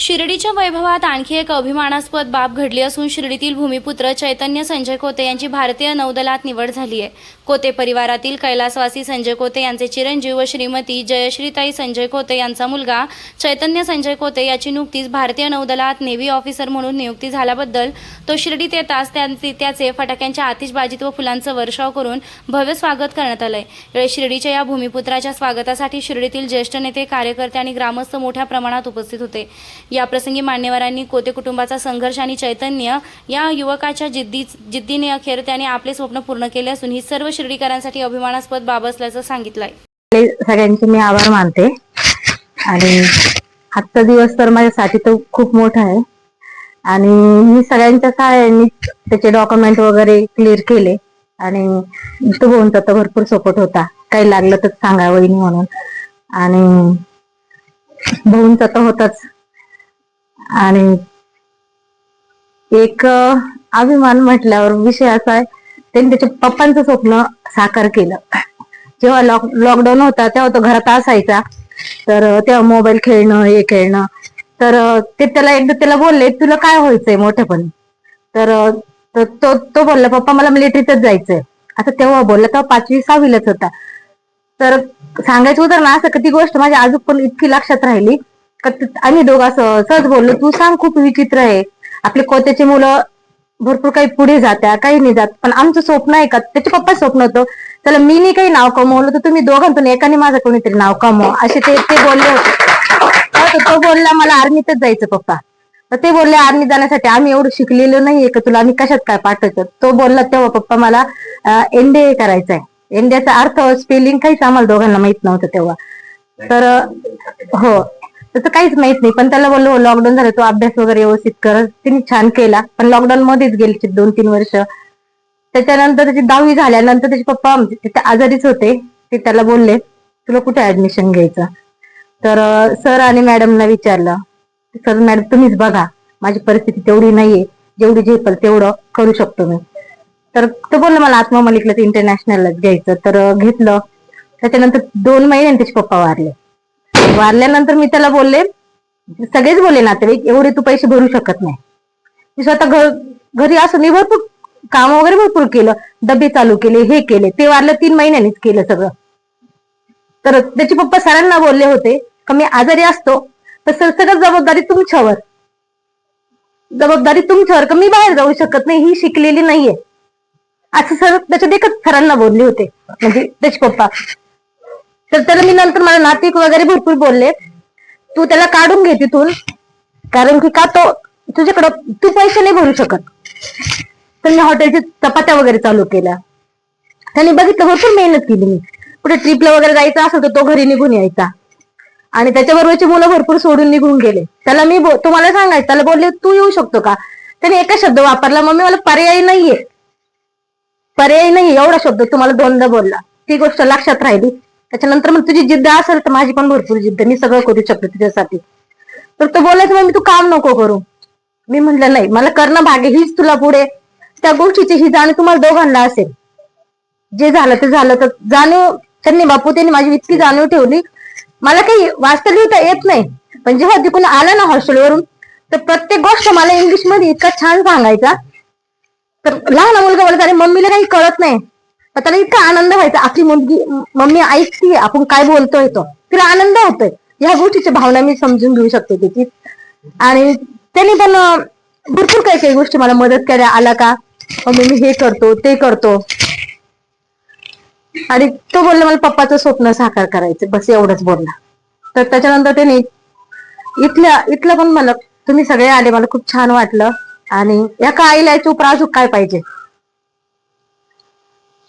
शिर्डीच्या वैभवात आणखी एक अभिमानास्पद बाब घडली असून शिर्डीतील भूमिपुत्र चैतन्य संजय कोते यांची भारतीय नौदलात निवड झाली आहे. कोते परिवारातील कैलासवासी संजय कोते यांचे चिरंजीव व श्रीमती जयश्रीताई संजय कोते यांचा मुलगा चैतन्य संजय कोते याची नुकतीच भारतीय नौदलात नेव्ही ऑफिसर म्हणून नियुक्ती झाल्याबद्दल तो शिर्डीत येताच त्यांचे त्याचे फटाक्यांच्या आतिषबाजीत व फुलांचं वर्षाव करून भव्य स्वागत करण्यात आलंय. शिर्डीच्या या भूमिपुत्राच्या स्वागतासाठी शिर्डीतील ज्येष्ठ नेते कार्यकर्ते आणि ग्रामस्थ मोठ्या प्रमाणात उपस्थित होते. या प्रसंगी मान्यवरांनी कोते कुटुंबाचा संघर्ष आणि चैतन्य या युवकाच्या जिद्दी जिद्दीने अखेर त्याने आपले स्वप्न पूर्ण केले असून ही सर्व शिर्डीकरांसाठी अभिमानास्पद बाब असल्याचं सांगितलंय. सगळ्यांचे मी आभार मानते. आणि आजचा दिवस तर माझ्यासाठी तो खूप मोठा आहे. आणि मी सगळ्यांच्या सहाय्याने त्याचे डॉक्युमेंट वगैरे क्लिअर केले. आणि तो भाऊंचा तर भरपूर सपोर्ट होता. काही लागलं तर सांगा वहिनी म्हणून. आणि भाऊंचा तर होताच. आणि एक अभिमान म्हटल्यावर विषय असा आहे त्यांनी त्याच्या पप्पांचं स्वप्न साकार केलं. जेव्हा लॉक लॉकडाऊन होता तेव्हा तो घरात असायचा. तर तेव्हा मोबाईल खेळणं हे खेळणं. तर ते त्याला एकदा त्याला बोलले तुला काय व्हायचंय मोठेपणी? तर तर तो तो बोलला पप्पा मला मिलिटरीतच जायचंय. आता तेव्हा बोलला तेव्हा पाचवी सहावीलाच होता. तर सांगायचं उदाहरण असं का ती गोष्ट माझ्या अजून पण इतकी लक्षात राहिली. का आम्ही दोघं असं सहज बोललो तू सांग खूप विचित्र आहे. आपले कोत्याचे मुलं भरपूर काही पुढे जात्या काही नाही जात. पण आमचं स्वप्न आहे का त्याचे पप्पा स्वप्न होतं त्याला मी नाही काही नाव कमवलं तर तुम्ही दोघांतून एकाने माझं कोणीतरी नाव कमव असे ते ते बोलले होते. तो- बोलला मला आर्मीतच जायचं पप्पा. तर ते बोलले आर्मी जाण्यासाठी आम्ही एवढं शिकलेलो नाहीये का तुला आम्ही कशात काय पाठवतो? तो बोलला तेव्हा पप्पा मला एनडीए करायचंय. एनडीएचा अर्थ स्पेलिंग काहीच आम्हाला दोघांना माहीत नव्हतं तेव्हा. तर हो. त्याचं काहीच माहीत नाही. पण त्याला बोललो लॉकडाऊन झालं तो अभ्यास वगैरे व्यवस्थित करत तिने छान केला. पण लॉकडाऊन मध्येच गेले दोन तीन वर्ष. त्याच्यानंतर त्याची दहावी झाल्यानंतर त्याचे पप्पा म्हणजे तिथे आजारीच होते. ते त्याला बोलले तुला कुठे ऍडमिशन घ्यायचं? तर सर आणि मॅडमना विचारलं सर मॅडम तुम्हीच बघा. माझी परिस्थिती तेवढी नाहीये. जेवढी झेपल तेवढं करू शकतो मी. तर तो बोलला मला आत्मा मलिकला इंटरनॅशनलच घ्यायचं. तर घेतलं. त्याच्यानंतर दोन महिन्याने त्याचे पप्पा वारले. वारल्यानंतर मी त्याला बोलले सगळेच बोलले नातेवाईक एवढे तू पैसे भरू शकत नाही. मी स्वतः घर घरी असून मी भरपूर काम वगैरे भरपूर केलं डबे चालू केले हे केले ते वारलं तीन महिन्यांनीच केलं सगळं. तर त्याचे पप्पा सरांना बोलले होते का मी आजारी असतो तर सर सगळं जबाबदारी तुमच्यावर. जबाबदारी तुमच्यावर का मी बाहेर जाऊ शकत नाही ही शिकलेली नाहीये. असं सर त्याच्यात एकच सरांना बोलले होते म्हणजे त्याचे पप्पा. तर त्याला मी नंतर मला नातिक वगैरे भरपूर बोलले. तू त्याला काढून घे तिथून. कारण की का तो तुझ्याकडं तू पैसे नाही भरू शकत. तर मी हॉटेलची चपात्या वगैरे चालू केल्या. त्यांनी बघितलं भरपूर मेहनत केली मी. कुठे ट्रिपला वगैरे जायचं असेल तर तो घरी निघून यायचा. आणि त्याच्याबरोबरची मुलं भरपूर सोडून निघून गेले. त्याला मी तुम्हाला सांगायचं त्याला बोलले तू येऊ शकतो का? त्याने एकच शब्द वापरला मम्मी मला पर्याय नाहीये. पर्याय नाही एवढा शब्द तुम्हाला दोनदा बोलला. ती गोष्ट लक्षात राहिली. त्याच्यानंतर मग तुझी जिद्द असेल तर माझी पण भरपूर जिद्द. मी सगळं करू शकतो तुझ्यासाठी. तर तो बोलायचं मग मी तू काम नको करू. मी म्हटलं नाही मला करणं भाग्य हीच तुला पुढे. त्या गोष्टीची ही जाणीव तुम्हाला दोघांना असेल. जे झालं ते झालं तर जाणीव त्यांनी बापू त्यांनी माझी इतकी जाणीव ठेवली. मला काही वाचता लिहिता येत नाही. पण जेव्हा तिकडून आलं ना हॉस्टेलवरून तर प्रत्येक गोष्ट मला इंग्लिशमध्ये इतका छान सांगायचा. तर लहान मुलगा बोलत अरे मम्मीला काही कळत नाही. तर त्याला इतका आनंद व्हायचा आपली मुलगी मम्मी ऐकते आपण काय बोलतोय तो? तिला आनंद होतोय. ह्या गोष्टीची भावना मी समजून घेऊ शकते त्याची. आणि त्यांनी पण भरपूर काही काही गोष्टी मला मदत करायला आला का? मम्मी मी हे करतो ते करतो. आणि तो बोलला मला पप्पाचं स्वप्न साकार करायचं बस एवढंच बोलला. तर त्याच्यानंतर त्याने इथल्या इथलं पण मला तुम्ही सगळे आले मला खूप छान वाटलं. आणि या आईला याच्या उपर अजून काय पाहिजे?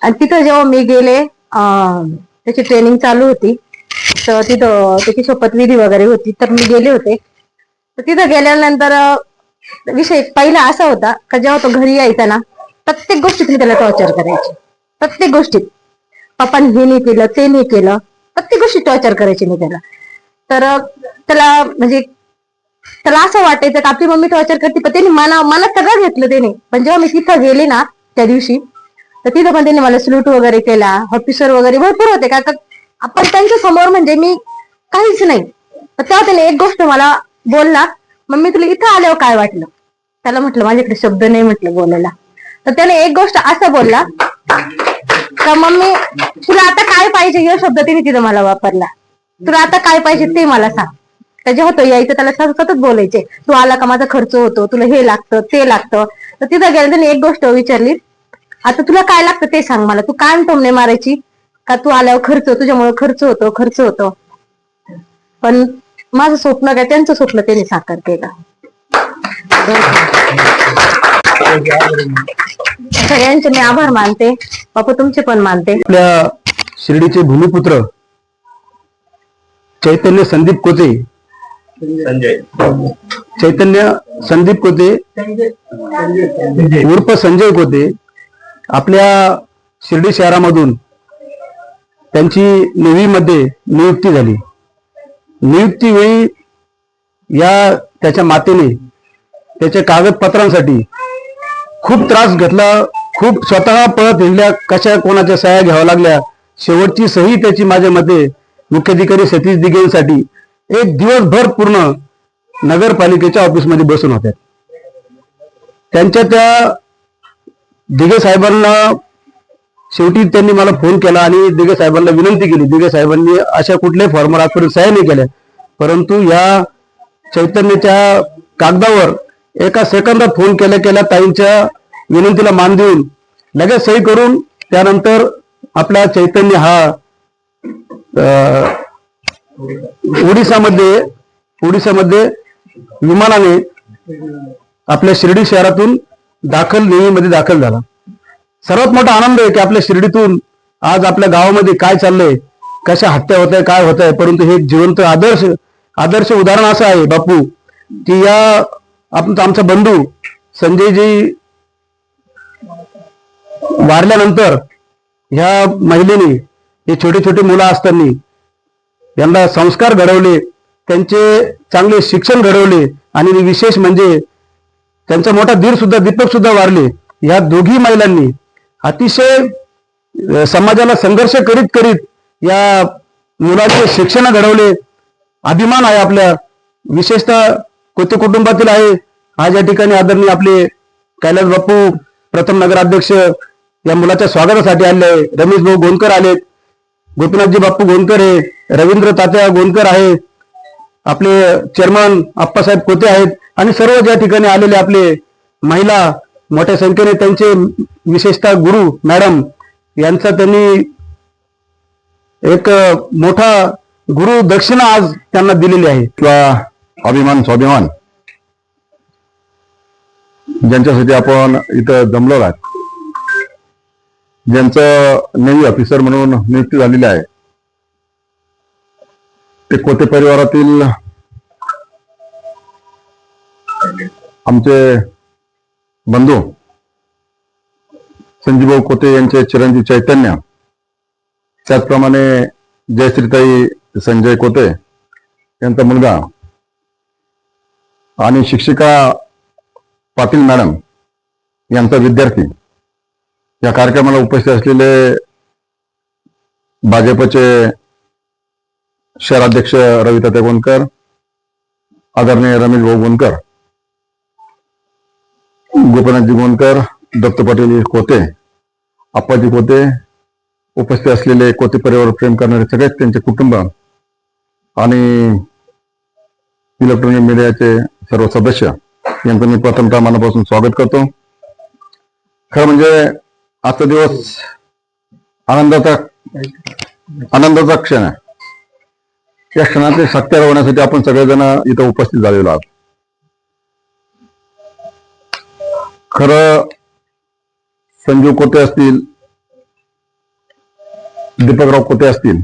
आणि तिथं जेव्हा मी गेले त्याची ट्रेनिंग चालू होती. तर तिथं त्याची शपथविधी वगैरे होती. तर मी गेले होते. तर तिथं गेल्यानंतर विषय पहिला असा होता का जेव्हा तो घरी यायचा ना प्रत्येक गोष्टीत मी त्याला टॉर्चर करायची. प्रत्येक गोष्टीत. पप्पाने हे नाही केलं ते नाही केलं. प्रत्येक गोष्टी टॉर्चर करायची मी त्याला. तर त्याला म्हणजे त्याला असं वाटायचं की आपली मम्मी टॉर्चर करते पण त्यांनी मना मनात सगळं घेतलं त्याने. पण जेव्हा मी तिथं गेले ना त्या दिवशी तर तिथं पण त्यांनी मला सल्यूट वगैरे केला. ऑफिसर वगैरे भरपूर होते. का तर आपण त्यांच्यासमोर म्हणजे मी काहीच नाही. तर तेव्हा त्याने एक गोष्ट मला बोलला. मग मी तुला इथं आल्यावर काय वाटलं? त्याला म्हटलं माझ्याकडे शब्द नाही म्हटलं बोलायला. तर त्याने एक गोष्ट असं बोलला. का मम्मी तुला आता काय पाहिजे? हे शब्द तिने तिथं मला वापरला. तुला आता काय पाहिजे ते मला सांग. त्याच्या होतं यायचं त्याला सतत बोलायचे. तू आला का? माझा खर्च होतो. तुला हे लागतं ते लागतं. तर तिथं गेलं त्याने एक गोष्ट विचारली. आता तुला काय लागतं ते सांग मला. तू काय टोमणे मारायची? का तू आल्यावर खर्च तुझ्यामुळे खर्च होतो खर्च होतो. पण माझं स्वप्न काय त्यांचं स्वप्न त्यांनी साकार केलं. सगळ्यांचे मी आभार मानते. बापू तुमचे पण मानते. आपल्या शिर्डीचे भूमिपुत्र चैतन्य संदीप कोते संजय. चैतन्य संदीप कोते उर्फ संजय कोते आपल्या शिर्डी शहरामधून त्यांची नेव्हीमध्ये नियुक्ती झाली. नियुक्तीवेळी या त्याच्या मातेने त्याच्या कागदपत्रांसाठी खूप त्रास घेतला खूप स्वतः पळत हिंडल्या कशा कोणाच्या सह्या घ्याव्या लागल्या शेवटची सही त्याची माझ्या मते मुख्याधिकारी सतीश दिगेंसाठी एक दिवसभर पूर्ण नगरपालिकेच्या ऑफिसमध्ये बसून होत्या. त्यांच्या त्या दिघे साहेबांना शेवटी त्यांनी मला फोन केला आणि दिघे साहेबांना विनंती केली. दिघे साहेबांनी अशा कुठल्याही फॉर्मर आजपर्यंत सह्या नाही केल्या. परंतु या चैतन्याच्या कागदावर एका सेकंदात फोन केल्या केल्या ताईंच्या विनंतीला मान देऊन लगेच सही करून त्यानंतर आपला चैतन्य हा ओडिसामध्ये ओडिसामध्ये विमानाने आपल्या शिर्डी शहरातून दाखल नेहमीमध्ये दाखल झाला. सर्वात मोठा आनंद आहे की आपल्या शिर्डीतून आज आपल्या गावामध्ये काय चाललंय कशा हत्या होत आहे काय होत आहे परंतु हे जिवंत आदर्श आदर्श उदाहरण असं आहे बापू की या आपण आमचा बंधू संजयजी वारल्यानंतर ह्या महिलेने हे छोटे छोटे मुलं असताना यांना संस्कार घडवले त्यांचे चांगले शिक्षण घडवले आणि विशेष म्हणजे त्यांचा मोठा धीर सुद्धा दीपक सुद्धा वारले. या दोघी महिलांनी अतिशय समाजाला संघर्ष करीत करीत या मुलाचे शिक्षण घडवले. अभिमान आहे आपल्या. विशेषतः कोते कुटुंबातील आहे. आज या ठिकाणी आदरणीय आपले कैलास बापू प्रथम नगराध्यक्ष या मुलाच्या स्वागतासाठी आले आहे. रमेश भाऊ गोंदकर आलेत. गोपीनाथजी बाप्पू गोंदकर आहे. रवींद्र तात्या गोंदकर आहे. आपले चेअरमन आप्पासाहेब कोते आहेत. आणि सर्व ज्या ठिकाणी आलेले आपले महिला मोठ्या संख्येने त्यांचे विशेषतः गुरु मॅडम यांचा त्यांनी एक मोठा गुरु दक्षिणा आज त्यांना दिलेली आहे. किंवा अभिमान स्वाभिमान ज्यांच्यासाठी आपण इथं जमलो आहात. ज्यांचं नेव्ही ऑफिसर म्हणून नियुक्ती झालेली आहे. ते कोते परिवारातील आमचे बंधू संजीवभाऊ कोते यांचे चिरंजीव चैतन्य त्याचप्रमाणे जयश्रीताई संजय कोते यांचा मुलगा आणि शिक्षिका पाटील मॅडम यांचा विद्यार्थी. या कार्यक्रमाला उपस्थित असलेले भाजपचे शहराध्यक्ष रविता गोंदकर आदरणीय रमेश भाऊ गोंदकर गोपीनाथजी गोंदकर दत्त पाटील कोते आप्पाजी कोते उपस्थित असलेले कोते परिवार प्रेम करणारे सगळेच त्यांचे कुटुंब आणि इलेक्ट्रॉनिक मीडियाचे सर्व सदस्य यांचं मी प्रथमतः मनापासून स्वागत करतो. खरं म्हणजे आजचा दिवस आनंदाचा आनंदाचा क्षण आहे. या क्षणाचे सत्य होण्यासाठी आपण सगळेजण इथं उपस्थित झालेलो आहोत. खरं संजीव कोते असतील दीपकराव कोते असतील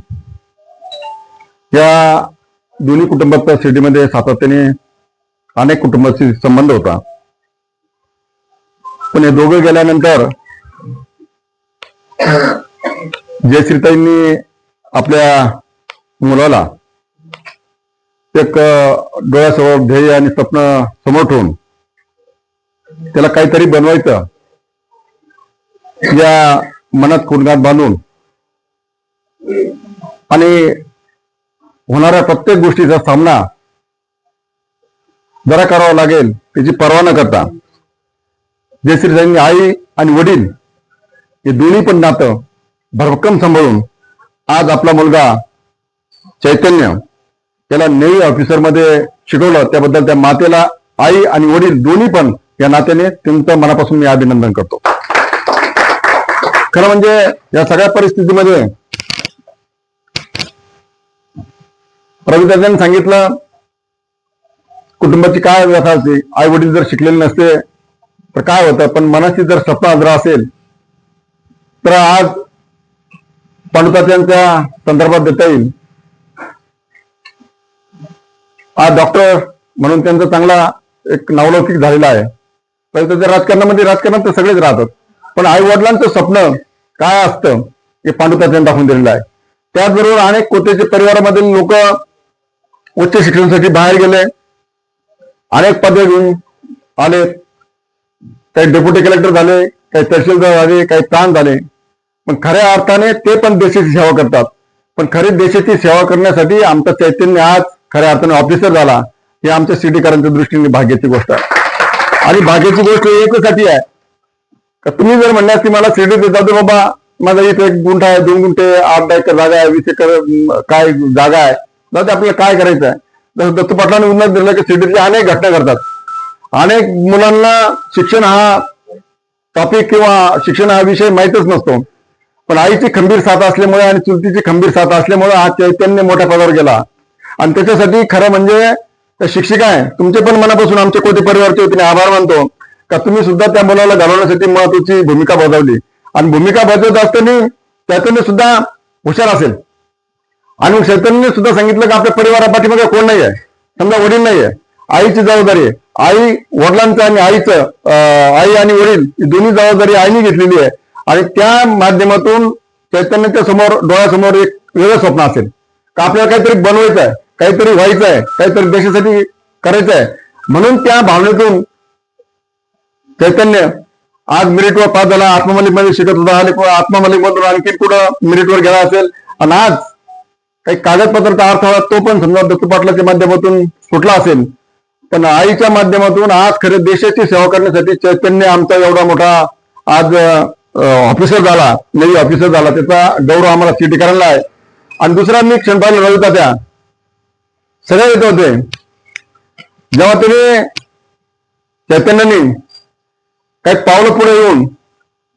या दोन्ही कुटुंबाचा सिटीमध्ये सातत्याने अनेक कुटुंबाशी संबंध होता. पण हे दोघे गेल्यानंतर जयश्रीताईंनी आपल्या मुलाला एक डोळ्यासमोर ध्येय आणि स्वप्न समोर ठेवून त्याला काहीतरी बनवायचं. या मनात कुणगात बांधून. आणि होणाऱ्या प्रत्येक गोष्टीचा सामना जरा करावा लागेल त्याची पर्वा न करता. जयश्री त्यांनी आई आणि वडील हे दोन्ही पण नातं भरभक्कम सांभाळून आज आपला मुलगा चैतन्य त्याला नेव्ही ऑफिसरमध्ये शिकवलं. त्याबद्दल त्या मातेला आई आणि वडील दोन्ही पण या नात्याने त्यांचं मनापासून मी अभिनंदन करतो. खरं म्हणजे या सगळ्या परिस्थितीमध्ये रविदासांनी सांगितलं कुटुंबाची काय व्यथा असते आई वडील जर शिकलेले नसते तर काय होतं? पण मनाची जर स्वप्न आग्रह असेल तर आज पांडुतात्यांच्या संदर्भात देता येईल. आज डॉक्टर म्हणून त्यांचा चांगला एक नावलौकिक झालेला आहे. तर त्याच्या राजकारणामध्ये राजकारणात तर सगळेच राहतात. पण आई वडिलांचं स्वप्न काय असतं हे पांडुतात्याने दाखवून दिलेलं आहे. त्याचबरोबर अनेक कोतेचे परिवारामधील लोक उच्च शिक्षणासाठी बाहेर गेले. अनेक पदे घेऊन आले. काही डेप्युटी कलेक्टर झाले काही तहसीलदार झाले काही प्राण झाले. पण खऱ्या अर्थाने ते पण देशाची सेवा करतात. पण खरी देशाची सेवा करण्यासाठी आमचं चैतन्य आज खऱ्या अर्थाने ऑफिसर झाला. हे आमच्या सिटीकरांच्या दृष्टीने भाग्याची गोष्ट आहे. आणि बाकीची गोष्ट एकसाठी आहे. का तुम्ही जर म्हणण्यास की मला शिर्डी देता तर बाबा माझा इथे एक गुंठा आहे दोन गुंठे आठ एकर जागा आहे वीस एकर काय जागा आहे. जाऊ आपल्याला काय करायचं आहे जसं दत्त पाटलांनी उल्लेख दिला की शिर्डीतल्या अनेक घटना घडतात. अनेक मुलांना शिक्षण हा टॉपिक किंवा शिक्षण हा विषय माहीतच नसतो. पण आईची खंबीर साथ असल्यामुळे आणि चुलतीची खंबीर साथ असल्यामुळे हा चैतन्य मोठ्या पदावर गेला. आणि त्याच्यासाठी खरं म्हणजे त्या शिक्षिका आहे तुमचे पण मनापासून आमच्या कोटी परिवारचे वतीने आभार मानतो. का तुम्ही सुद्धा त्या मुलाला घालवण्यासाठी महत्वाची भूमिका बजावली. आणि भूमिका बजावत असताना चैतन्य सुद्धा हुशार असेल. आणि चैतन्य सुद्धा सांगितलं की आपल्या परिवारा परिवारापाठीमागे कोण नाही आहे समजा वडील नाही आहे आईची जबाबदारी आहे. आई वडिलांचं आणि आईचं आई आणि वडील दोन्ही जबाबदारी आईने घेतलेली आहे. आणि त्या माध्यमातून चैतन्याच्या समोर डोळ्यासमोर एक वेगळं स्वप्न असेल. का आपल्याला काहीतरी बनवायचं आहे काहीतरी व्हायचं आहे काहीतरी देशासाठी करायचं आहे म्हणून त्या भावनेतून चैतन्य आज मिरिटवर पास झाला आत्ममलिकमध्ये शिकत होता आणि आत्ममलिक मधून आणखी कुठं मिरिटवर गेला असेल. आणि आज काही कागदपत्राचा अर्थ होला तो पण समजा दत्तू पाटलाच्या माध्यमातून सुटला असेल. पण आईच्या माध्यमातून आज खरे देशाची सेवा करण्यासाठी चैतन्य आमचा एवढा मोठा आज ऑफिसर झाला नवी ऑफिसर झाला त्याचा गौरव आम्हाला सिटीकरांना आहे. आणि दुसरा मी क्षण पाहिलं रवी त्या. सगळे येत होते. जेव्हा तुम्ही चैतन्याने काही पावलं पुढे येऊन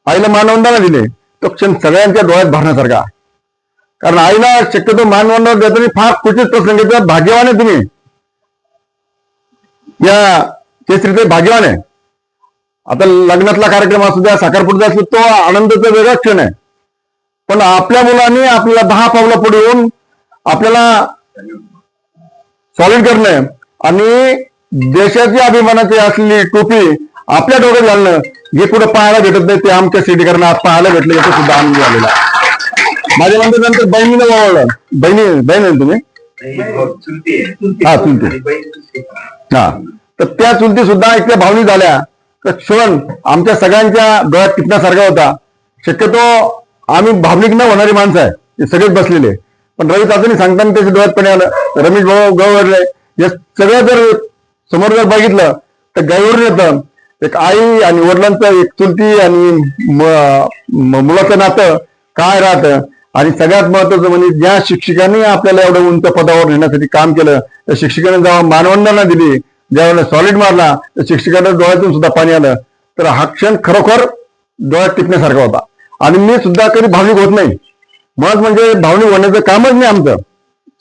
आईला मानवंदना दिले तो क्षण सगळ्यांच्या डोळ्यात भरण्यासारखा. कारण आईला शक्यतो मानवंदना देताना फार क्वचित प्रसंग येतात. भाग्यवान आहे तुम्ही. या केसरीचे भाग्यवान आहे. आता लग्नातला कार्यक्रम असू द्या साखरपुडचा असू तो आनंदाचा वेगळा क्षण आहे. पण आपल्या मुलांनी आपल्याला दहा पावलं पुढे येऊन आपल्याला सॉलिड करणे आणि देशाची अभिमानाची असलेली टोपी आपल्या डोक्यात घालणं हे कुठं पाहायला भेटत नाही ते आमच्या सिटीकरांना आज पाहायला भेटलं याचा सुद्धा आनंद झालेला माझ्या नंतर नंतर बहिणीला वावळलं बहिणी बहीण आहे तुम्ही? हा चुलती हा. तर त्या चुलती सुद्धा इतक्या भावनिक झाल्या. तर क्षण आमच्या सगळ्यांच्या डोळ्यात टिपण्यासारखा होता. शक्यतो आम्ही भावनिक न होणारी माणसं आहे. सगळेच बसलेले. पण रवी चाचणी सांगताना त्याच्या डोळ्यात पाणी आलं. रमेश भाऊ गवरले. या सगळं जर समोर जर बघितलं तर गायवरून येतं एक आई आणि वडिलांचं एक चुलती आणि मुलाचं नातं काय राहतं? आणि सगळ्यात महत्वाचं म्हणजे ज्या शिक्षकांनी आपल्याला एवढं उंच पदावर नेण्यासाठी काम केलं त्या शिक्षकाने जेव्हा मानवंदना दिली ज्यावेळेला सॉलिड मारला त्या शिक्षकांना डोळ्यातून सुद्धा पाणी आलं. तर हा क्षण खरोखर डोळ्यात टिपण्यासारखा होता. आणि मी सुद्धा कधी भाविक होत नाही. मग म्हणजे भावनिक होण्याचं कामच नाही आमचं.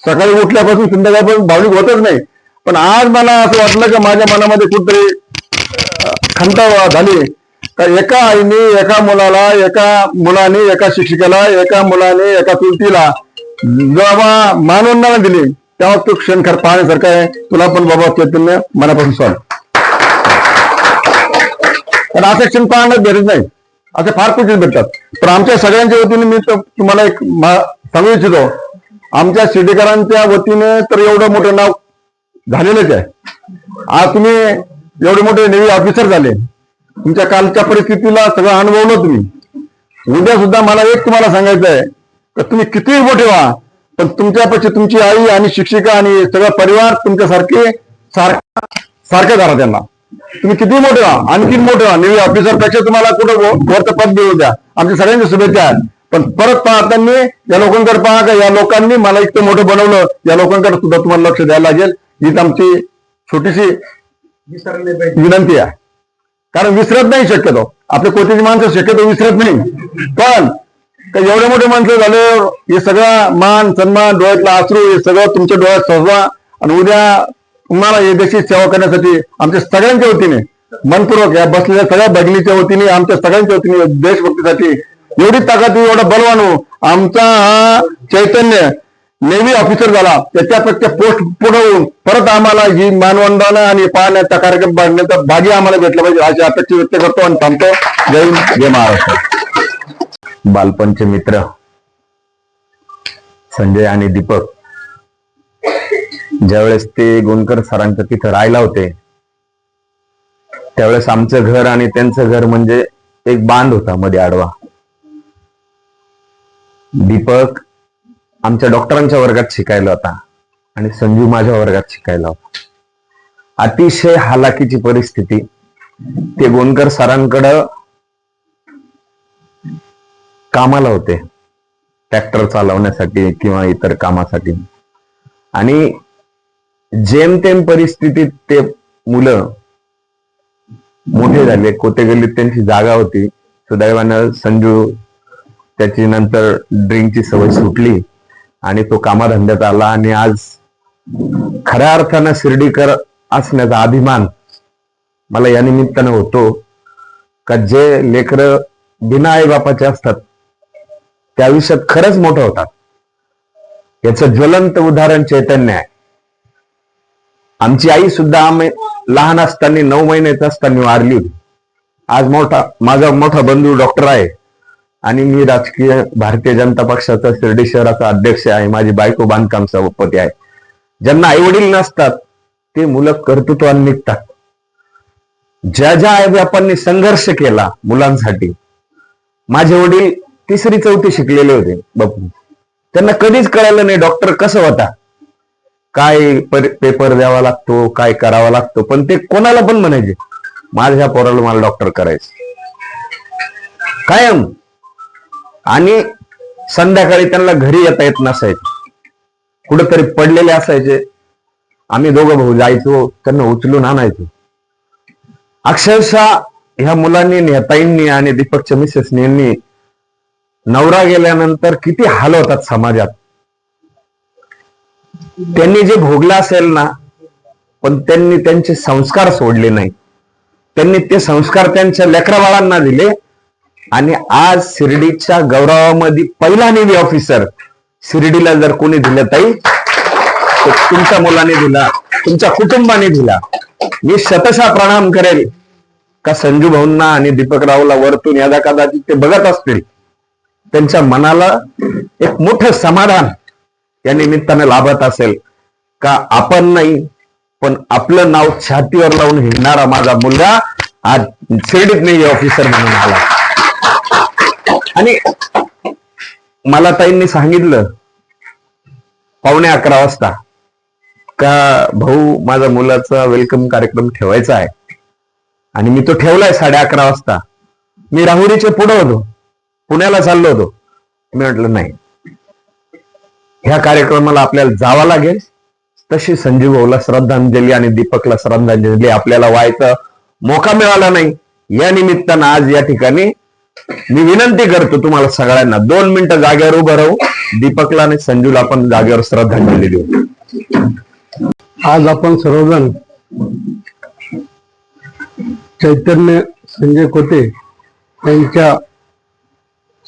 सकाळी उठल्यापासून संध्याकाळपासून भावनिक होतच नाही. पण आज मला असं वाटलं की माझ्या मनामध्ये कुठतरी खंत झाली. का एका आईने एका मुलाला एका मुलाने एका शिक्षिकेला एका मुलाने एका चुलतीला जेव्हा मानवंदना दिली तेव्हा तू क्षण खर पाहण्यासारखं आहे. तुला पण बाबा चैतन्य मनापासून सॉरी पण असे क्षण पाहणं भेटत नाही. असे फार कुठे भेटतात. तर आमच्या सगळ्यांच्या वतीने मी तर तुम्हाला एक मा- सांगू इच्छितो. आमच्या शिर्डीकरांच्या वतीने तर एवढं मोठं नाव झालेलंच आहे. आज तुम्ही एवढे मोठे नेव्ही ऑफिसर झाले. तुमच्या कालच्या परिस्थितीला सगळं अनुभवलं तुम्ही. उद्या सुद्धा मला एक तुम्हाला सांगायचं आहे तर तुम्ही कितीही मोठे व्हा पण तुमच्यापेक्षा तुमची आई आणि शिक्षिका आणि सगळा परिवार तुमच्यासारखे सारखा सारखं करा त्यांना. तुम्ही किती मोठे व्हा? आणखीन मोठे व्हा. नेव्ही ऑफिसरपेक्षा तुम्हाला कुठं वरचं पद मिळू द्या. आमच्या सगळ्यांच्या शुभेच्छा आहेत. पण परत पाहताना या लोकांकडे पहा का? या लोकांनी मला इतकं मोठं बनवलं. या लोकांकडे सुद्धा तुम्हाला लक्ष द्यायला लागेल. हीच आमची छोटीशी विनंती आहे. कारण विसरत नाही शक्यतो. आपले कोटीची माणसं शक्यतो विसरत नाही. पण का एवढे मोठे माणसं झाले हे सगळं मान सन्मान डोळ्यातला आश्रू हे सगळं तुमच्या डोळ्यात सजवा. आणि उद्या तुम्हाला या देशाची सेवा करण्यासाठी आमच्या सगळ्यांच्या वतीने मनपूर्वक या बसलेल्या सगळ्या भगिनीच्या वतीने आमच्या सगळ्यांच्या वतीने देशभक्तीसाठी एवढी ताकद एवढा बलवान हो, आमचा हा चैतन्य नेव्ही ऑफिसर झाला त्याच्यापेक्षा पोस्ट पुढे होऊन परत आम्हाला ही मानवंदना आणि पाहण्याचा कार्यक्रम बांधण्याचा भागी आम्हाला भेटला पाहिजे अशी अपेक्षा व्यक्त करतो आणि थांबतो. जय हिंद जय महाराष्ट्र. बालपणचे मित्र संजय आणि दीपक ज्यावेळेस ते गोंदकर सरांच्या तिथं राहायला होते त्यावेळेस आमचं घर आणि त्यांचं घर म्हणजे एक बांध होता मध्ये आडवा. दीपक आमच्या डॉक्टरांच्या वर्गात शिकायला होता आणि संजू माझ्या वर्गात शिकायला होता. अतिशय हालाकीची परिस्थिती. ते गोंदकर सरांकडं कामाला होते. ट्रॅक्टर चालवण्यासाठी किंवा इतर कामासाठी. आणि जेमतेम परिस्थितीत ते मुलं मोठे झाले कोते गल्लीत त्यांची जागा होती. सुदैवानं संजू त्याची नंतर ड्रिंकची सवय सुटली आणि तो कामाधंद्यात आला आणि आज खऱ्या अर्थानं शिर्डीकर असण्याचा अभिमान मला या निमित्तानं होतो का जे लेकर बिना आई बापाचे असतात त्या आयुष्यात खरंच मोठं होतात. याचं ज्वलंत उदाहरण चैतन्य आहे. आमची आई सुद्धा आम्ही लहान असताना नऊ महिन्यात असताना वारली होती. आज मोठा माझा मोठा बंधू डॉक्टर आहे. आणि मी राजकीय भारतीय जनता पक्षाचा शिर्डी शहराचा अध्यक्ष आहे. माझी बायको बांधकाम सभापती आहे. ज्यांना आई वडील नसतात ते मुलं कर्तृत्वान निघतात. ज्या ज्या आईबापांनी संघर्ष केला मुलांसाठी माझे वडील तिसरी चौथी शिकलेले होते बापू. त्यांना कधीच कळालं नाही डॉक्टर कसं होता. काय पर- पेपर द्यावा लागतो काय करावा लागतो पण ते कोणाला पण म्हणायचे माझ्या पोराला मला डॉक्टर करायचं. कायम. आणि संध्याकाळी त्यांना घरी येता येत नसायचे. कुठंतरी पडलेले असायचे. आम्ही दोघं भाऊ जायचो त्यांना उचलून आणायचो. अक्षरशः ह्या मुलांनी नेताईंनी आणि दीपकच्या मिसेसनी यांनी नवरा गेल्यानंतर किती हाल होतात समाजात. त्यांनी जे भोगलं असेल ना पण त्यांनी त्यांचे संस्कार सोडले नाही त्यांनी ते संस्कार त्यांच्या लेकराबाळांना दिले आणि आज शिर्डीच्या गौरवामध्ये पहिला नेव्ही ऑफिसर शिर्डीला जर कोणी दिलं ताई तर तुमच्या मुलाने दिला तुमच्या कुटुंबाने दिला. मी शतशा प्रणाम करेल. का संजू भाऊंना आणि दीपक रावला वरतून यादा कदाचित ते बघत असतील. त्यांच्या मनाला एक मोठं समाधान या निमित्ताने लाभत असेल. का आपण नाही पण आपलं नाव छातीवर लावून हिंडणारा माझा मुलगा आज शिर्डीत नाही ऑफिसर म्हणून आला. आणि मला ताईंनी सांगितलं पावणे अकरा वाजता का भाऊ माझ्या मुलाचा वेलकम कार्यक्रम ठेवायचा आहे. आणि मी तो ठेवलाय साडे अकरा वाजता. मी राहुरीच्या पुढे होतो. पुण्याला चाललो होतो. मी म्हटलं नाही. ह्या कार्यक्रमाला आपल्याला जावं लागेल. तशी संजीव भाऊला श्रद्धांजली आणि दीपकला श्रद्धांजली. आपल्याला व्हायचा मोका मिळाला नाही. या निमित्तानं आज या ठिकाणी मी विनंती करतो तुम्हाला सगळ्यांना दोन मिनिटं जागेवर उभं राहू. दीपकला आणि संजूला आपण जागेवर श्रद्धांजली देऊ. आज आपण सर्वजण चैतन्य संजय कोते यांच्या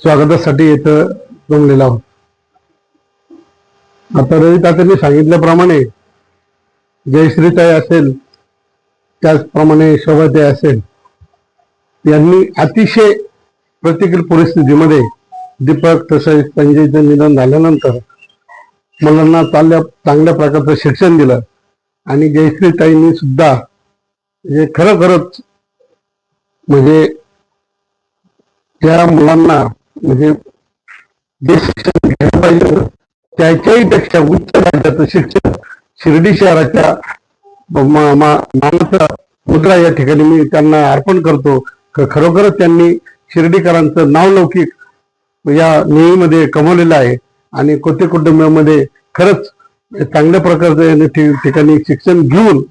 स्वागतासाठी इथं जमलेला आहोत. आता रवितात्यांनी सांगितल्याप्रमाणे जयश्रीताई असेल त्याचप्रमाणे शोभाताई असेल यांनी अतिशय प्रतिकूल परिस्थितीमध्ये दीपक तसेच संजयचं निधन झाल्यानंतर मुलांना चांगल्या चांगल्या प्रकारचं शिक्षण दिलं. आणि जयश्रीताईंनी सुद्धा म्हणजे खरोखरच म्हणजे त्या मुलांना म्हणजे जे शिक्षण घ्यायला पाहिजे त्याच्याही पेक्षा उच्च दर्जाचं शिक्षण शिर्डी शहराच्या मानाचा मुद्रा या ठिकाणी मी त्यांना अर्पण करतो. खरोखरच त्यांनी शिर्डीकरांचं नावलौकिक या नेहमीमध्ये कमवलेलं आहे. आणि कोते कुटुंबामध्ये खरंच चांगल्या प्रकारचं ठिकाणी शिक्षण घेऊन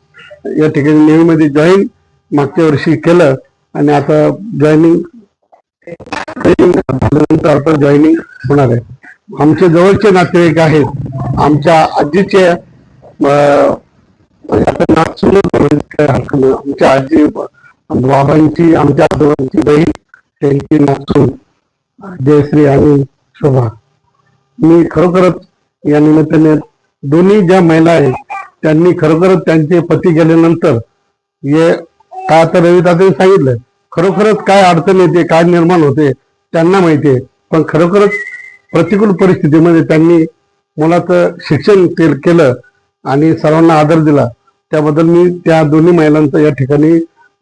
या ठिकाणी नेहमीमध्ये जॉईन मागच्या वर्षी केलं. आणि आता जॉईनिंग झाल्यानंतर आता जॉईनिंग होणार आहे. आमचे जवळचे नातेवाईक आहेत. आमच्या आजीचे म्हणजे आता नाचून आमच्या आजी बाबांची आमच्या आजोबांची बहीण त्यांची नाचून जयश्री आणि शोभा. मी खरोखरच या निमित्ताने दोन्ही ज्या महिला आहेत त्यांनी खरोखरच त्यांचे पती गेल्यानंतर हे काय आता रविदादांनी सांगितलं खरोखरच काय अडचण येते काय निर्माण होते त्यांना माहिती आहे. पण खरोखरच प्रतिकूल परिस्थितीमध्ये त्यांनी मुलाचं शिक्षण केलं आणि सर्वांना आदर दिला. त्याबद्दल मी त्या दोन्ही महिलांचं या ठिकाणी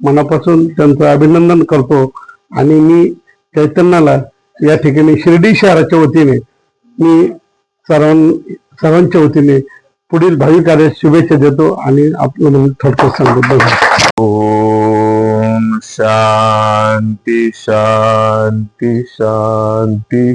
मनापासून त्यांचं अभिनंदन करतो आणि मी चैतन्याला या ठिकाणी शिर्डी शहराच्या वतीने मी सर्वां सर्वांच्या वतीने पुढील भावी कार्य शुभेच्छा देतो आणि आपलं म्हणजे थोडक्यात सांगतो. बघा. ओम शांती शांती शांती